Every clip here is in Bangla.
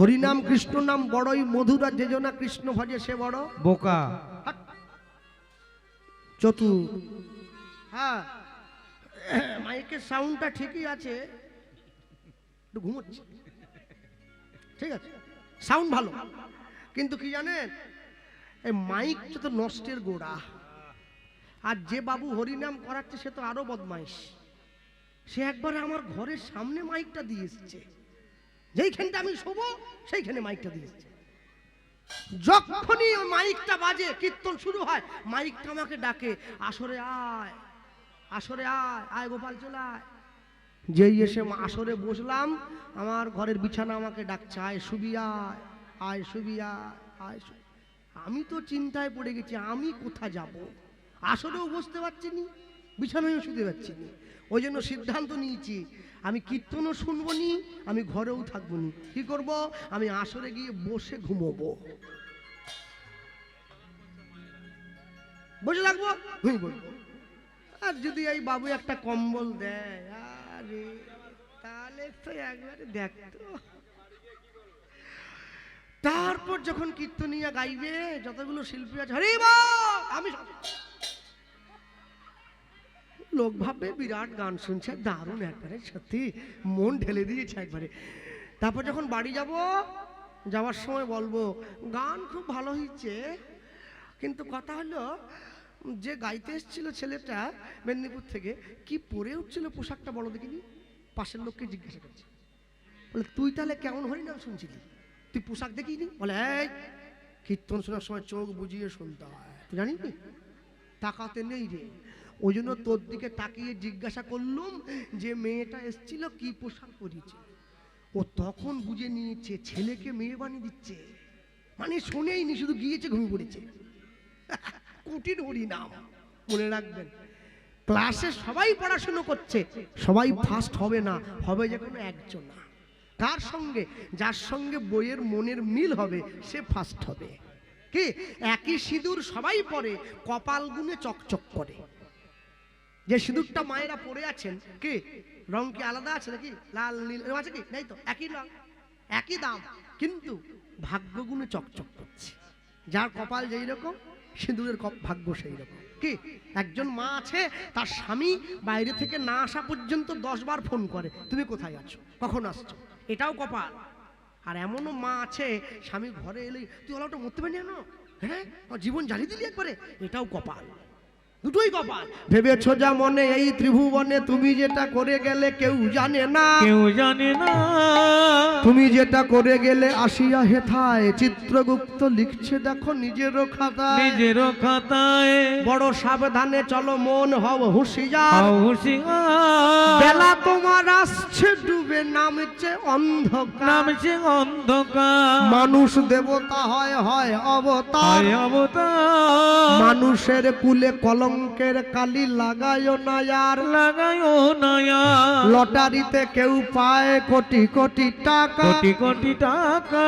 হরিনাম কৃষ্ণ নাম বড়ই মধুর আর যে জনা কৃষ্ণ ভজে সে বড়। বোকা। চতু হ্যাঁ। মাইকের সাউন্ডটা ঠিকই আছে। একটু ঘুমোচ্ছে। ঠিক আছে। সাউন্ড ভালো। কিন্তু কি জানেন? এই মাইকটা তো নষ্টের গোড়া। আর যে বাবু হরিনাম করাচ্ছে সে তো আরও বদমাইশ। সে একবার আমার ঘরের সামনে মাইকটা দিয়ে এসছে। যেইখানটা আমি শোবো, সেইখানে মাইকটা দিয়ে এসছে যখনই ওই মাইকটা বাজে, কীর্তন শুরু হয়, মাইকটা আমাকে ডাকে, আসরে আয় আসরে আয় আয় গোপাল, চলে আয়। যেই এসে আসরে বসলাম, আমার ঘরের বিছানা আমাকে ডাকছে, আয় শুবি আয় আয় শুবি আয় আয় আমি তো চিন্তায় পড়ে গেছি, আমি কোথা যাব? আসরেও বসতে পারছি নি। বিছানায়ও শুতে পারছি নি ওই জন্য সিদ্ধান্ত নিয়েছি, আমি কীর্তনও শুনব নি আমি ঘরেও থাকব নি কি করব? আমি আসরে গিয়ে বসে ঘুমোবো। বসে থাকব? ঘুমিয়ে আর যদি এই বাবু একটা কম্বল দেয়, আরে, তাহলে তো একবারে দেখতো। তারপর যখন কীর্তনিয়া গাইবে, যতগুলো শিল্পী আছে, হরে! আমি লোক ভাববে, বিরাট গান শুনছে, দারুণ একবারে, সত্যি, মন ঢেলে দিয়েছে একবারে। তারপর যখন বাড়ি যাব, যাওয়ার সময় বলব, গান খুব ভালো হয়েছে কিন্তু কথা হলো, যে গাইতে এসেছিল ছেলেটা মেদিনীপুর থেকে, কি পরে উঠছিল পোশাকটা বলো দেখিনি? পাশের লোককে জিজ্ঞাসা করছে। বলে, তুই তাহলে কেমন হরি হরিনাম শুনছিলি? তুই পোশাক দেখিনি বলে কীর্তন শোনার সময় চোখ বুঝিয়ে শুনতে হয়। তুই জানিস? তাকাতে নেই রে। ওই জন্য তোর দিকে তাকিয়ে জিজ্ঞাসা করলুম যে মেয়েটা এসছিল কি পোশাক পরিয়েছে। ও তখন বুঝে নিয়েছে, ছেলেকে মেয়ে বানিয়ে দিচ্ছে। মানে শোনেই নি শুধু গিয়েছে, ঘুমিয়ে পড়েছে। কুটির হরিনাম মনে রাখবেন। ক্লাসে সবাই পড়াশুনো করছে, সবাই ফার্স্ট হবে না, হবে যে কোনো একজন না। কার সঙ্গে? যার সঙ্গে বইয়ের মনের মিল হবে, সে ফার্স্ট হবে। কি? একই সিঁদুর সবাই পরে, কপাল গুনে চকচক করে। যে সিঁদুরটা মায়েরা পরে আছেন, কি? রং কি আলাদা আছে নাকি? লাল, নীল আছে কি? নেই তো? একই রং, একই দাম। কিন্তু ভাগ্যগুণে চকচক করছে। যার কপাল যেই রকম, সিঁদুরের ভাগ্য সেই রকম। কি? একজন মা আছে, তার স্বামী বাইরে থেকে না আসা পর্যন্ত দশ বার ফোন করে, তুমি কোথায় আছো? কখন আসছো? এটাও কপাল। আর এমনও মা আছে, স্বামী ঘরে এলেই, তুই ওলাটা মরতে পারি না হ্যাঁ? জীবন জ্বালিয়ে দিলি একবারে? এটাও কপাল। দুটোই কপাল। ভেবেছো যা মনে এই ত্রিভুবনে তুমি যেটা করে গেলে কেউ জানে না। কেউ জানে না। তুমি যেটা করে গেলে আসিয়া হেথায়। চিত্রগুপ্ত লিখছে দেখো নিজেরও খাতায়। নিজের খাতায়। বড় সাবধানে চলো মন হও হুঁশিয়ার। হুশিয়ার। বেলা তোমার আসছে ডুবে নামছে অন্ধকার। নামছে অন্ধকার। মানুষ দেবতা হয় হয় অবতার। হয় অবতার। মানুষের কুলে কলঙ্কের কালি লাগায় না আর। লাগায়ও নয়া লটারিতে কেউ পায় কোটি কোটি টাকা। কোটি কোটি টাকা।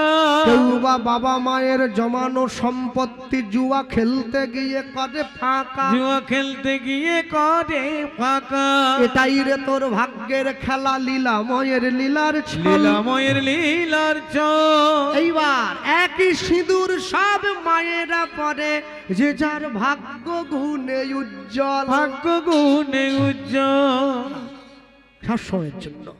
কেউ বা বাবা মায়ের জমানো সম্পত্তি জুয়া খেলতে গিয়ে করে ফাঁকা। জুয়া খেলতে গিয়ে করে ফাঁকা। এটাই রে তোর ভাগ্যের খেলা লীলাময়ের লীলার ছল। লীলাময়ের লীলার চল এইবার একই সিঁদুর সব মায়েরা পরে যে যার ভাগ্য গুণে উজ্জ্বল ভাগ্য গুণে উজ্জ্বল। সবসময়ের জন্য।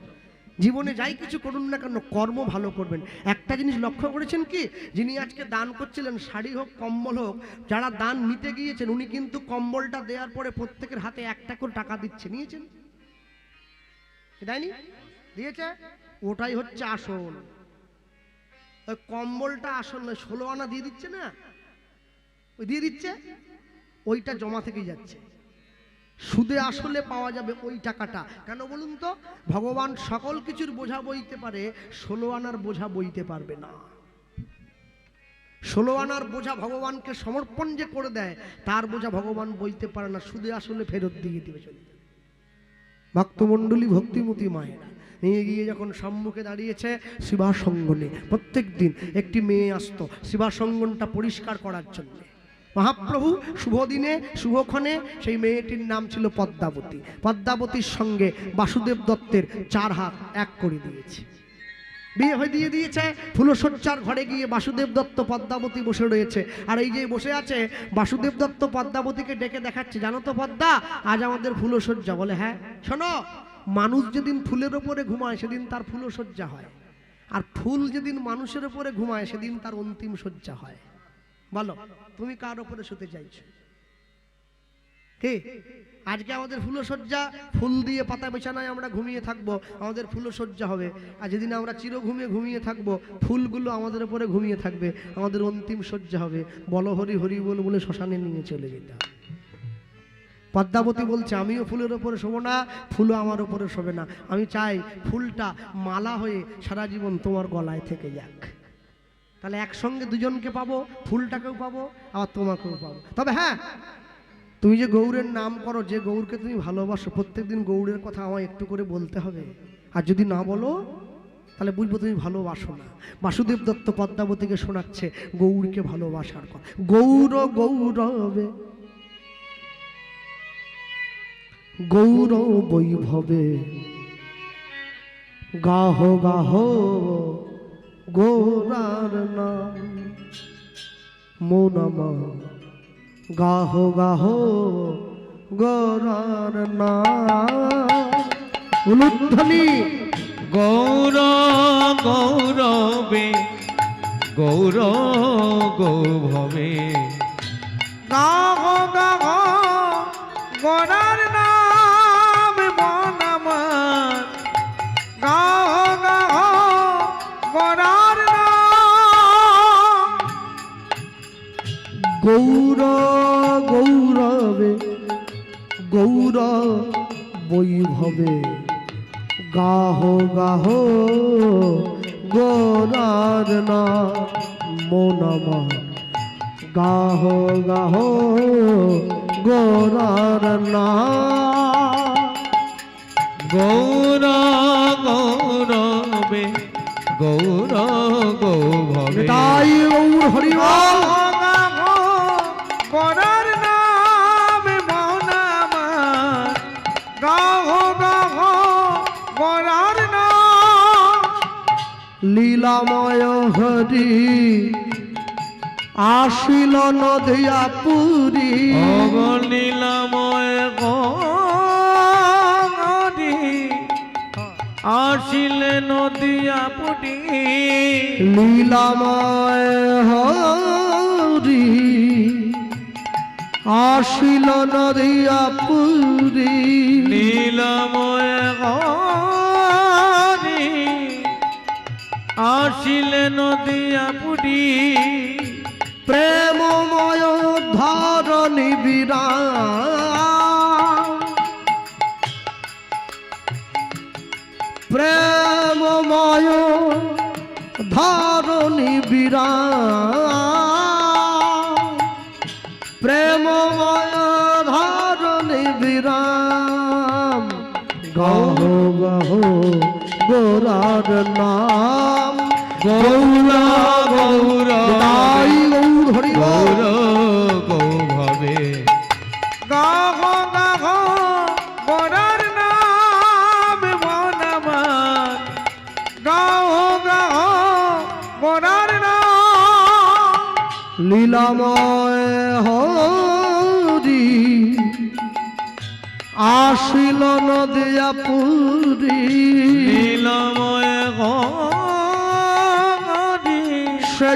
জীবনে যাই কিছু করুন না কেন কর্ম ভালো করবেন। একটা জিনিস লক্ষ্য করেছেন কি? যিনি আজকে দান করছিলেন শাড়ি হোক কম্বল হোক যারা দান নিতে গিয়েছেন উনি কিন্তু কম্বলটা দেওয়ার পরে প্রত্যেকের হাতে একটা করে টাকা দিচ্ছে। নিয়েছেন? দেয়নি? দিয়েছে? ওটাই হচ্ছে আসল। ওই কম্বলটা আসল নয় ষোলো আনা দিয়ে দিচ্ছে না? ওই দিয়ে দিচ্ছে? ওইটা জমা থেকে যাচ্ছে। সুদে আসলে পাওয়া যাবে ওই টাকাটা। কেন বলুন তো? ভগবান সকল কিছুর বোঝা বইতে পারে ষোলো আনার বোঝা বইতে পারবে না। ষোলো আনার বোঝা ভগবানকে সমর্পণ যে করে দেয়, তার বোঝা ভগবান বইতে পারে না, সুদে আসলে ফেরত দিয়ে দিবে চলে। ভক্তমণ্ডলী ভক্তিমতী মায়েরা, নিয়ে গিয়ে যখন সম্মুখে দাঁড়িয়েছে শিবাসঙ্গনে প্রত্যেক দিন একটি মেয়ে আসতো, শিবাসঙ্গনটা পরিষ্কার করার জন্য। মহাপ্রভু শুভ দিনে শুভক্ষণে, সেই মেয়েটির নাম ছিল পদ্মাবতী। পদ্মাবতীর সঙ্গে বাসুদেব দত্তের চার হাত এক করে দিয়েছে। বিয়ে হয়ে দিয়ে দিয়েছে, ফুলশয্যার ঘরে গিয়ে বাসুদেব দত্ত পদ্মাবতী বসে রয়েছে। আর এই যে বসে আছে, বাসুদেব দত্ত পদ্মাবতীকে ডেকে দেখাচ্ছে, জানো তো পদ্মা, আজ আমাদের ফুলশয্যা। বলে হ্যাঁ শোনো, মানুষ যেদিন ফুলের ওপরে ঘুমায়, সেদিন তার ফুলশয্যা হয়। আর ফুল যেদিন মানুষের ওপরে ঘুমায়, সেদিন তার অন্তিম শয্যা হয়। বলো, তুমি কার ওপরে শুতে চাইছো? কে? আজকে আমাদের ফুলসজ্জা ফুল দিয়ে পাতা বিছানায় আমরা ঘুমিয়ে থাকব, আমাদের ফুলসজ্জা হবে। আর যেদিন আমরা চির ঘুমিয়ে ঘুমিয়ে থাকব, ফুলগুলো আমাদের উপরে ঘুমিয়ে থাকবে, আমাদের অন্তিম সজ্জা হবে। বলো, হরি হরি বল বলে শ্মশানে নিয়ে চলে যেতে। পদ্মাবতী বলছে, আমিও ফুলের ওপরে শোবো না, ফুলও আমার ওপরে শোবে না। আমি চাই ফুলটা মালা হয়ে সারা জীবন তোমার গলায় থেকে যাক। তাহলে একসঙ্গে দুজনকে পাবো, ফুলটাকেও পাবো, আবার তোমাকেও পাবো। তবে হ্যাঁ তুমি যে গৌরের নাম করো, যে গৌরকে তুমি ভালোবাসো, প্রত্যেকদিন গৌরের কথা আমায় একটু করে বলতে হবে। আর যদি না বলো, তাহলে বুঝব তুমি ভালোবাসো না। বাসুদেব দত্ত পদ্মাবতীকে শোনাচ্ছে, গৌরকে ভালোবাসার কথা। গৌর, গৌরবে, গৌর বৈভবে, গাহ গাহ গৌরার নাম। মৌনামা গাহ গাহ গৌরার নাম। উলুধ্বনি। গৌর গৌরবে গৌর গৌভবে গাহ গাহ গড়ার নাম। গৌর গৌরবে গৌর বৈভবে গাহ গাহ গৌরার নাম মনামা গাহ গাহ গৌরার নাম গৌর গৌরবে গৌর গৌভবে তাই গৌর হরিবল। লীলাময় হরি আসিল নদিয়া পুরী। অবলীলাময় গরি আসিলে নদিয়া পুটি লীলাময় হরি আসিল নদিয়া পুরী। নীলময় আসিলে নদিয়া পুটি প্রেমময় ধরণী বিরা। প্রেমময় ধরণী বিরা। প্রেমময় ধরণী বিরাম গহ গহ গোরার নাম। গৌরা গৌরা তাই গৌর হরি গৌর গৌভবে। গাহ গাহ গড়ার নাম মনামার গাহ গাহ গড়ার নাম। লীলাময় হরি আসিল নদিয়া পুরী। নীলময় সে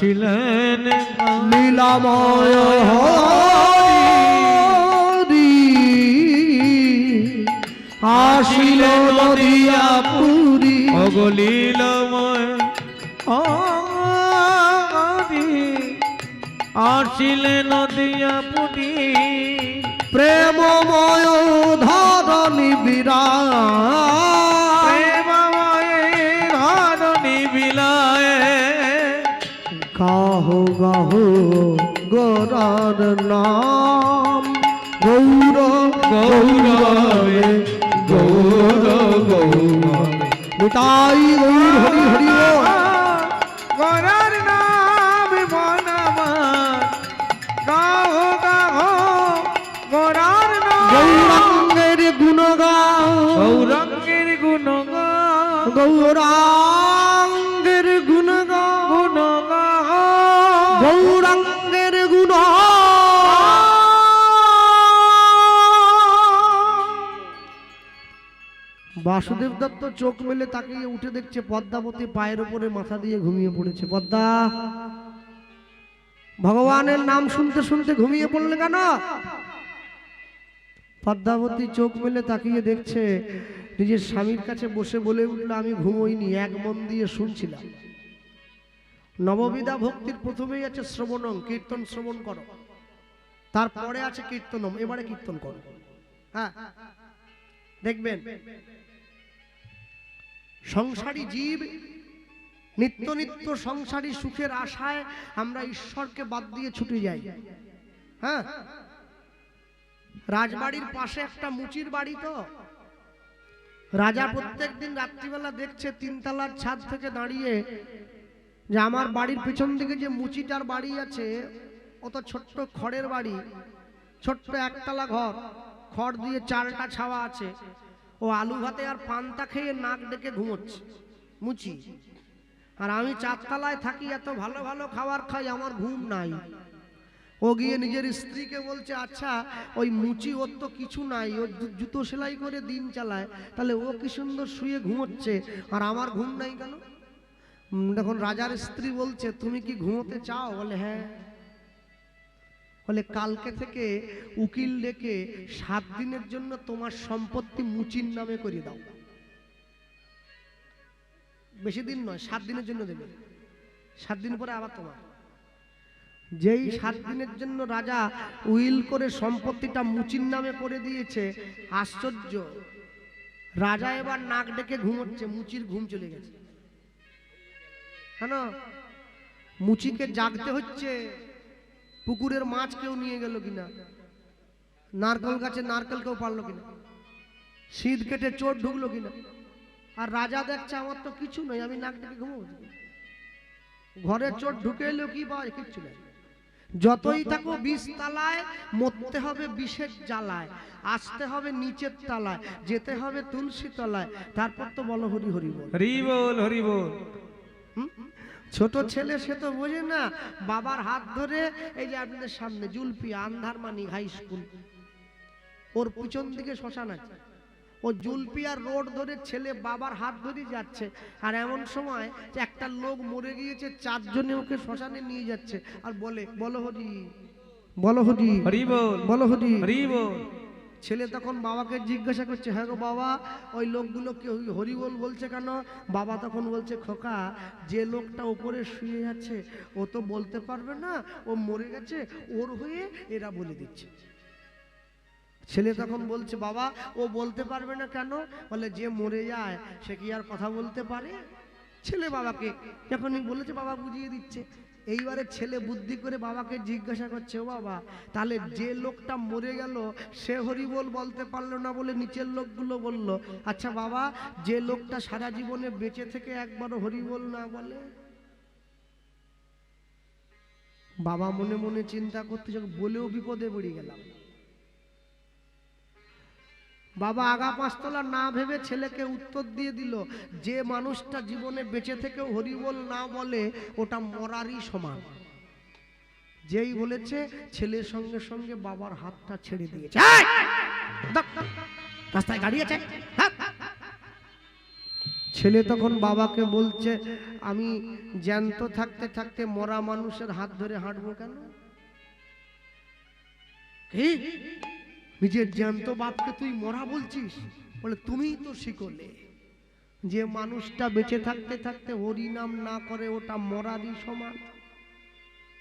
আসিলেন নীলাময়ী হরি। আসিল নদিয়া পুরী। অগলীলময় আদি গোরার নাম। গৌর গৌরবে গৌর গৌর নিতাই গৌর হরি হরি। বাসুদেব দত্ত চোখ মেলে তাকিয়ে উঠে দেখছে পদ্মাবতী পায়ের উপরে মাথা দিয়ে ঘুমিয়ে পড়েছে। পদ্মা, ভগবানের নাম শুনতে শুনতে ঘুমিয়ে পড়লে কেন? পদ্মাবতী চোখ মেলে তাকিয়ে দেখছে নিজের স্বামীর কাছে বসে বলে উঠল, আমি ঘুমোইনি, এক মন দিয়ে শুনছিলাম। নববিধা ভক্তির প্রথমেই আছে শ্রবণং, কীর্তন শ্রবণ করো। তারপরে আছে কীর্তনম, এবারে কীর্তন করো। হ্যাঁ দেখবেন সংসারী জীব, নিত্য নিত্য সংসারী সুখের আশায় আমরা ঈশ্বরকে বাদ দিয়ে ছুটে যাই। হ্যাঁ? রাজবাড়ির পাশে একটা মুচির বাড়ি তো। রাজা প্রত্যেকদিন রাত্রিবেলা দেখছে, তিনতলার ছাদ থেকে দাঁড়িয়ে যে আমার বাড়ির পিছন দিকে যে মুচিটার বাড়ি আছে, অত ছোট্ট খড়ের বাড়ি, ছোট্ট একতলা ঘর, খড় দিয়ে চালটা ছাওয়া আছে। ও আলু ভাতে আর পান্তা খেয়ে নাক ডেকে ঘুমোচ্ছে, মুচি। আর আমি চারতলায় থাকি, এত ভালো ভালো খাবার খাই, আমার ঘুম নাই। ও গিয়ে নিজের স্ত্রীকে বলছে আচ্ছা ওই মুচি ওর তো কিছু নাই, ও জুতো সেলাই করে দিন চালায়, তাহলে ও কি সুন্দর শুয়ে ঘুমোচ্ছে? আর আমার ঘুম নাই কেন? তখন রাজার স্ত্রী বলছে, তুমি কি ঘুমোতে চাও? বলে হ্যাঁ। বলে কালকে থেকে উকিল ডেকে সাত দিনের জন্য তোমার সম্পত্তি মুচির নামে করে দাও। বেশি দিন নয়, সাত দিনের জন্য দেবে। সাত দিন পরে আবার তোমার। যেই সাত দিনের জন্য রাজা উইল করে সম্পত্তিটা মুচির নামে করে দিয়েছে, আশ্চর্য। রাজা এবার নাক ডেকে ঘুমোচ্ছে, মুচির ঘুম চলে গেছে। হ্যাঁ মুচিকে জাগতে হচ্ছে। পুকুরের মাছ কেউ নিয়ে গেল কিনা? নারকেল গাছে নারকেল কেউ পারল কিনা? শীত কেটে চোট ঢুকলো কিনা? আর রাজা দেখছে, আমার তো কিছু নয়, আমি নাক ডেকে ঘুমো ঘরে চোট ঢুকে এলেও কি পাওয়া? কিচ্ছু নাই। যতই থাকো বিষ তালায়, মরতে হবে বিষের জ্বালায়, আসতে হবে নিচের তালায়, যেতে হবে তুলসী তলায়, তারপর তো বলো হরি হরি বল। হরি বল হরি বল? ছোট ছেলে সে তো বোঝে না বাবার হাত ধরে এই যে আপনাদের সামনে জুলপি আন্ধারমানি হাই স্কুল ওর পিছন দিকে শ্মশান আছে। ও জুলপি আর রোড ধরে ছেলে বাবার হাত ধরে যাচ্ছে আর এমন সময় যে একটা লোক মরে গিয়েছে চারজনে ওকে শ্মশানে নিয়ে যাচ্ছে আর বলে বলো হরি বলো হরি হরি বল বলো হরি। হরি বল। ছেলে তখন বাবাকে জিজ্ঞাসা করছে হ্যাঁ গো বাবা, ওই লোকগুলো কি হরিবল বলছে কেন? বাবা তখন বলছে, খোকা, যে লোকটা ওপরে শুয়ে আছে, ও তো বলতে পারবে না, ও মরে গেছে, ওর হয়ে এরা বলে দিচ্ছে। ছেলে তখন বলছে, বাবা, ও বলতে পারবে না কেন? বলে, যে মরে যায়, সে কি আর কথা বলতে পারে? ছেলে বাবাকে যখনই বলেছে, বাবা বুঝিয়ে দিচ্ছে। এইবারে ছেলে বুদ্ধি করে বাবাকে জিজ্ঞাসা করছে, ও বাবা, তাহলে যে লোকটা মরে গেল, সে হরিবল বলতে পারল না বলে নিচের লোকগুলো বলল? আচ্ছা বাবা, যে লোকটা সারা জীবনে বেঁচে থেকে একবারও হরিবল না বলে? বাবা মনে মনে চিন্তা করতে, বলেও বিপদে পড়ে গেলাম। বাবা আগা পাঁচতলা না ভেবে ছেলেকে উত্তর দিয়ে দিল, যে মানুষটা জীবনে বেঁচে থেকেও হরিবল না বলে, ওটা মরারই সমান। যেই বলেছে, ছেলের সঙ্গে সঙ্গে বাবার হাতটা ছেড়ে দিয়েছে। রাস্তায় গাড়ি আছে। হ্যাঁ। ছেলে তখন বাবাকে বলছে, আমি জ্যান্ত থাকতে থাকতে মরা মানুষের হাত ধরে হাঁটবো কেন? নিজের জ্যান্ত বাপকে তুই মরা বলছিস? বলে তুমিই তো শিখলে যে মানুষটা বেঁচে থাকতে থাকতে হরিনাম না করে ওটা মরারই সমান।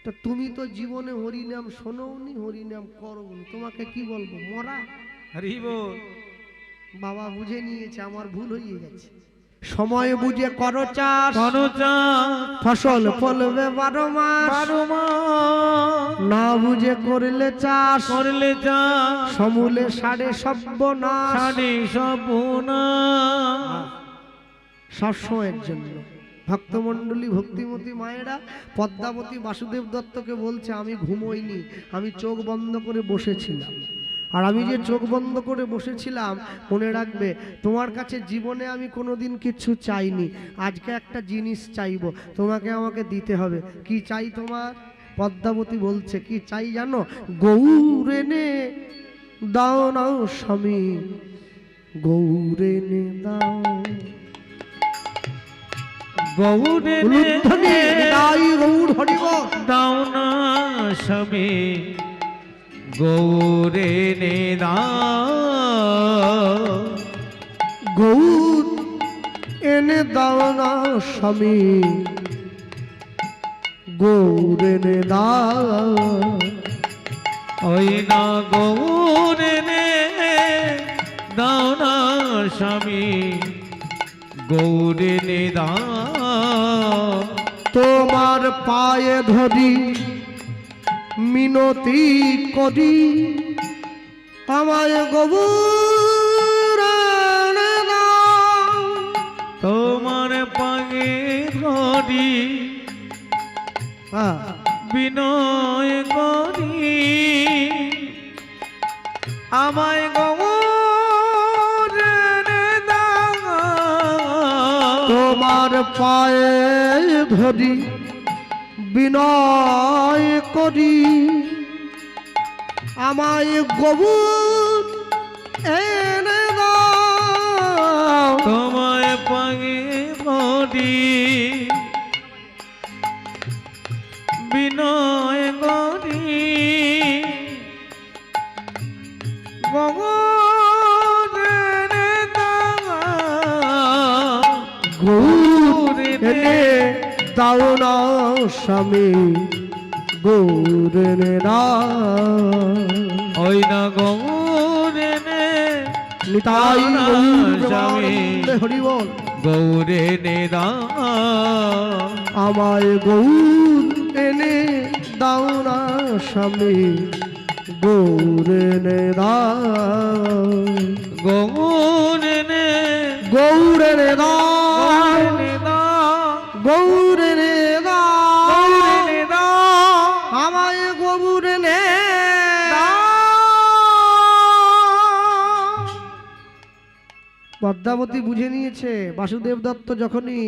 তা তুমি তো জীবনে হরিনাম শোনোনি হরিনাম করোনি। তোমাকে কি বলব মরা? হরি বল। বাবা বুঝে নিয়েছে আমার ভুল হয়ে গেছে। সময় বুঝে করো চাষ। করো চাষ। ফসল ফলবে বারো মাস। বারো মাস। না বুঝে করলে চাষ। করলে চাষ। সমূলে সাড়ে সব্যনাশ সাড়ে সপনা সবসময়ের জন্য। ভক্তমণ্ডলী ভক্তিমতী মায়েরা পদ্মাবতী বাসুদেব দত্তকে বলছে আমি ঘুমোইনি আমি চোখ বন্ধ করে বসেছিলাম। আর আমি যে চোখ বন্ধ করে বসেছিলাম মনে রাখবে তোমার কাছে জীবনে আমি কোনোদিন কিচ্ছু চাইনি। আজকে একটা জিনিস চাইব তোমাকে আমাকে দিতে হবে। কি চাই তোমার? পদ্মাবতী বলছে কি চাই জানো? গৌরেনে দাও নাও স্বামী গৌরেনে দাও। গৌরে উলুধ্বনি নিতাই গৌর হরিব দাও না স্বামী গৌরে নে দাও গৌর এনে দাও না স্বামী। গৌর এনে দাও ওই না গৌরে নে দাও না স্বামী। গৌরে নে দাও তোমার পায়ে ধরি মিনতি করি। আমায় দাও তোমার পাগে ধরি। হ্যাঁ। বিনয় করি। আমায় দাও তোমার পায়ে ধরি। বিনয় করি। আমায় গবুর এনে দাও না স্বামী গৌর দাও ওই না গৌরে নে নিতাই না স্বামী। হরি বল। গৌরে নে দাও। আমায় গৌর এনে দাও না স্বামী গৌর এনে দাও গৌরে নে। গৌর নে গৌর পদ্মাবতী বুঝে নিয়েছে, বাসুদেব দত্ত যখনই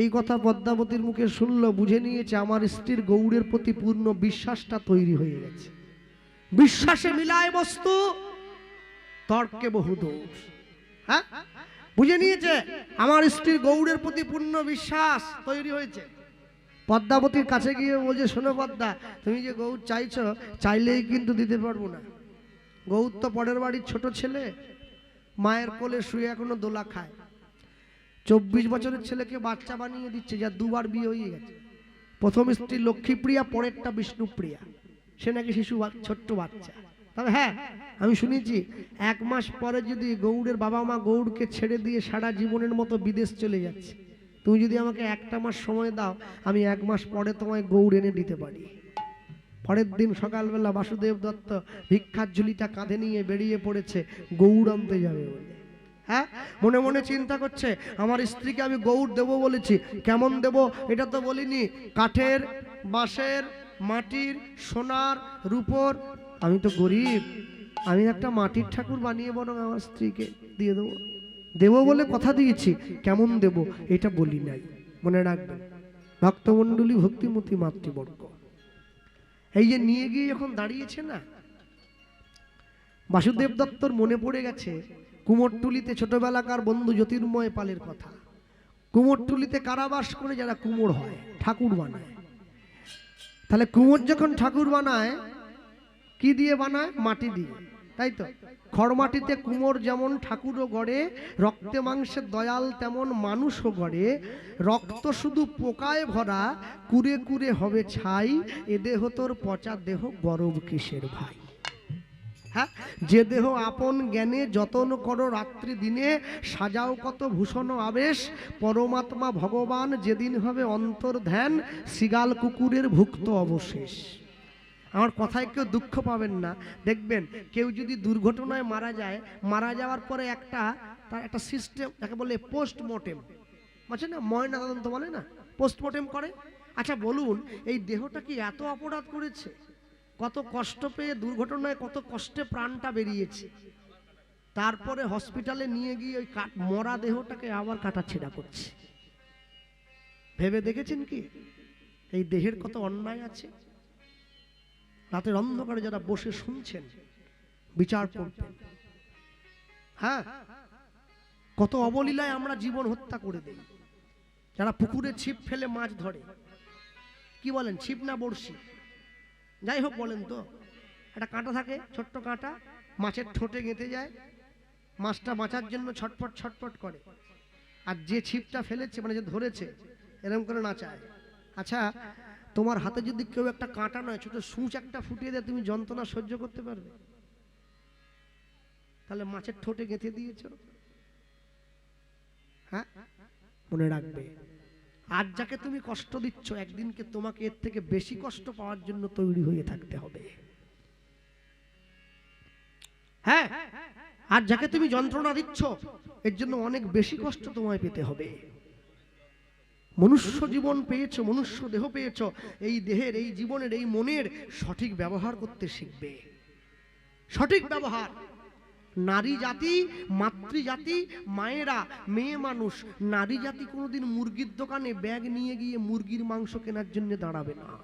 এই কথা পদ্মাবতীর মুখে শুনলো, বুঝে নিয়েছে আমার স্ত্রীর গৌড়ের প্রতি পূর্ণ বিশ্বাসটা তৈরি হয়ে গেছে। বিশ্বাসে মিলায় বস্তু, তর্কে বহু দোষ হ্যাঁ? বুঝে নিয়েছে আমার স্ত্রীর গৌড়ের প্রতি পূর্ণ বিশ্বাস তৈরি হয়েছে। পদ্মাবতীর কাছে গিয়ে বলছে, শোনো পদ্মা, তুমি যে গৌর চাইছো, চাইলেই কিন্তু দিতে পারব না। গৌর তো পরের বাড়ির ছোট ছেলে মায়ের কোলে শুয়ে এখনও দোলা খায়। চব্বিশ বছরের ছেলেকে বাচ্চা বানিয়ে দিচ্ছে, যা দুবার বিয়ে হয়ে গেছে। প্রথম স্ত্রী লক্ষ্মীপ্রিয়া, পরেরটা বিষ্ণুপ্রিয়া। সে নাকি শিশু ছোট্ট বাচ্চা। তবে হ্যাঁ আমি শুনেছি, এক মাস পরে যদি গৌড়ের বাবা মা গৌড়কে ছেড়ে দিয়ে সারা জীবনের মতো বিদেশ চলে যাচ্ছে, তুমি যদি আমাকে একটা মাস সময় দাও, আমি এক মাস পরে তোমায় গৌড় এনে দিতে পারি। পরের দিন সকালবেলা বাসুদেব দত্ত ভিক্ষার ঝুলিটা কাঁধে নিয়ে বেরিয়ে পড়েছে গৌড় আনতে যাবে হ্যাঁ? মনে মনে চিন্তা করছে, আমার স্ত্রীকে আমি গৌড় দেবো বলেছি। কেমন দেব? এটা তো বলিনি। কাঠের, বাঁশের, মাটির, সোনার, রূপোর। আমি তো গরিব। আমি একটা মাটির ঠাকুর বানিয়ে বরং আমার স্ত্রীকে দিয়ে দেবো। দেবো বলে কথা দিয়েছি। কেমন দেব? এটা বলি নাই। মনে রাখবেন। ভক্তমণ্ডলী ভক্তিমতী মাতৃবর্গ। এই যে নিয়ে গিয়ে যখন দাঁড়িয়েছে না, বাসুদেব দত্তর মনে পড়ে গেছে, কুমোরটুলিতে ছোটবেলাকার বন্ধু জ্যোতির্ময় পালের কথা। কুমোরটুলিতে কারাবাস করে যারা কুমোর হয়, ঠাকুর বানায়। তাহলে কুমোর যখন ঠাকুর বানায়, কি দিয়ে বানায়? মাটি দিয়ে। তাই তো? খড়মাটিতে কুমোর যেমন ঠাকুরও গড়ে, রক্তে মাংসের দয়াল তেমন মানুষও গড়ে। রক্ত শুধু পোকায় ভরা কুরে কুরে হবে ছাই। এ দেহ তোর পচা দেহ গরব কিসের ভাই? হ্যাঁ? যে দেহ আপন জ্ঞানে যতন করো রাত্রি দিনে, সাজাও কত ভূষণ আবেশ। পরমাত্মা ভগবান যেদিন হবে অন্তর ধ্যান সিগাল কুকুরের ভুক্ত অবশেষ। আমার কথায় কেউ দুঃখ পাবেন না। দেখবেন, কেউ যদি দুর্ঘটনায় মারা যায়, মারা যাওয়ার পরে একটা, তার একটা সিস্টেম তাকে বলে পোস্টমর্টেম আছে না ময়না তদন্ত বলে না? পোস্টমর্টেম করে? আচ্ছা বলুন, এই দেহটা কি এত অপরাধ করেছে? কত কষ্ট পেয়ে দুর্ঘটনায় কত কষ্টে প্রাণটা বেরিয়েছে? তারপরে হসপিটালে নিয়ে গিয়ে ওই মরা দেহটাকে আবার কাটাছেড়া করছে। ভেবে দেখেছেন কি? এই দেহের কত অন্যায় আছে? রাতের অন্ধকারে যারা বসে শুনছেন, বিচার করবেন। হ্যাঁ? কত অবলীলায় আমরা জীবন হত্যা করে দেই। যারা পুকুরে ছিপ ফেলে মাছ ধরে। কি বলেন, ছিপ না বড়শি? যাই হোক বলেন তো, একটা কাঁটা থাকে, ছোট্ট কাঁটা, মাছের ঠোঁটে গেঁথে যায়। মাছটা বাঁচার জন্য ছটপট ছটপট করে। আর যে ছিপটা ফেলেছে মানে যে ধরেছে, এরকম করে নাচায়। আচ্ছা তোমার হাতে যদি কেউ একটা কাঁটা নয়, ছোট সূচ একটা ফুটিয়ে দেয়, তুমি যন্ত্রণা সহ্য করতে পারবে? তাহলে মাছের ঠোঁটে গেঁথে দিয়েছ। হ্যাঁ? মনে রাখবে। আজ যাকে তুমি কষ্ট দিচ্ছ, একদিনকে তোমাকে এর থেকে বেশি কষ্ট পাওয়ার জন্য তৈরি হয়ে থাকতে হবে। হ্যাঁ? আর যাকে তুমি যন্ত্রণা দিচ্ছ, এর জন্য অনেক বেশি কষ্ট তোমায় পেতে হবে। মনুষ্য জীবন পেয়েছ, মনুষ্য দেহ পেয়েছ, এই দেহের, এই জীবনের, এই মনের সঠিক ব্যবহার করতে শিখবে। সঠিক ব্যবহার। নারী জাতি মাতৃজাতি মায়েরা, মেয়ে মানুষ, নারী জাতি কোনোদিন মুরগির দোকানে ব্যাগ নিয়ে গিয়ে মুরগির মাংস কেনার জন্য দাঁড়াবে না।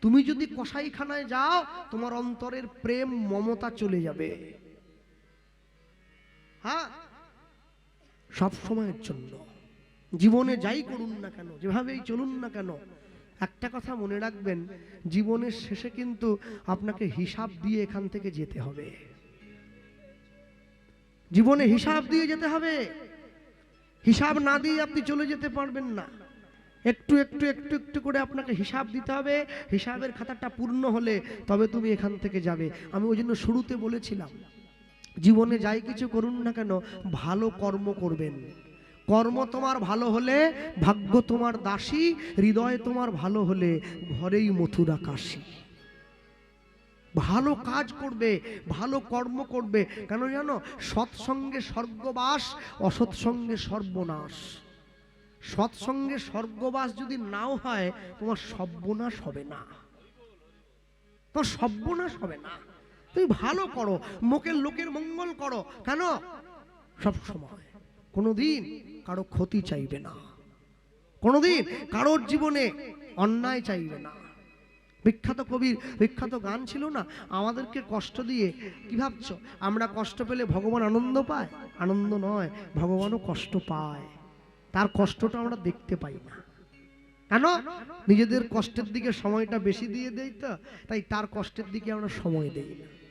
তুমি যদি কসাইখানায় যাও, তোমার অন্তরের প্রেম, মমতা চলে যাবে। হ্যাঁ? সব সময়ের জন্য। জীবনে যাই করুন না কেন, যেভাবেই চলুন না কেন, একটা কথা মনে রাখবেন, জীবনের শেষে কিন্তু আপনাকে হিসাব দিয়ে এখান থেকে যেতে হবে। জীবনে হিসাব দিয়ে যেতে হবে। হিসাব না দিয়ে আপনি চলে যেতে পারবেন না। একটু একটু একটু একটু করে আপনাকে হিসাব দিতে হবে। হিসাবের খাতাটা পূর্ণ হলে তবে তুমি এখান থেকে যাবে। আমি ওই জন্য শুরুতে বলেছিলাম, জীবনে যাই কিছু করুন না কেন, ভালো কর্ম করবেন। কর্ম তোমার ভালো হলে, ভাগ্য তোমার দাসী, হৃদয় তোমার ভালো হলে, ঘরেই মথুরা কাশী ভালো কাজ করবে, ভালো কর্ম করবে, কেন জানো? সৎসঙ্গে স্বর্গবাস, অসৎসঙ্গে সর্বনাশ। সৎসঙ্গে স্বর্গবাস যদি নাও হয়, তোমার সর্বনাশ হবে না। তোমার সর্বনাশ হবে না। তুমি ভালো করো, মুখের লোকের মঙ্গল করো, কেন? সব সময়। কোনোদিন কারও ক্ষতি চাইবে না। কোনোদিন কারোর জীবনে অন্যায় চাইবে না। বিখ্যাত কবির বিখ্যাত গান ছিল না? আমাদেরকে কষ্ট দিয়ে, কি ভাবছ? আমরা কষ্ট পেলে ভগবান আনন্দ পায়? আনন্দ নয়, ভগবানও কষ্ট পায়। তার কষ্টটা আমরা দেখতে পাই না। কেন? নিজেদের কষ্টের দিকে সময়টা বেশি দিয়ে দেই তো, তাই তার কষ্টের দিকে আমরা সময় দেই না।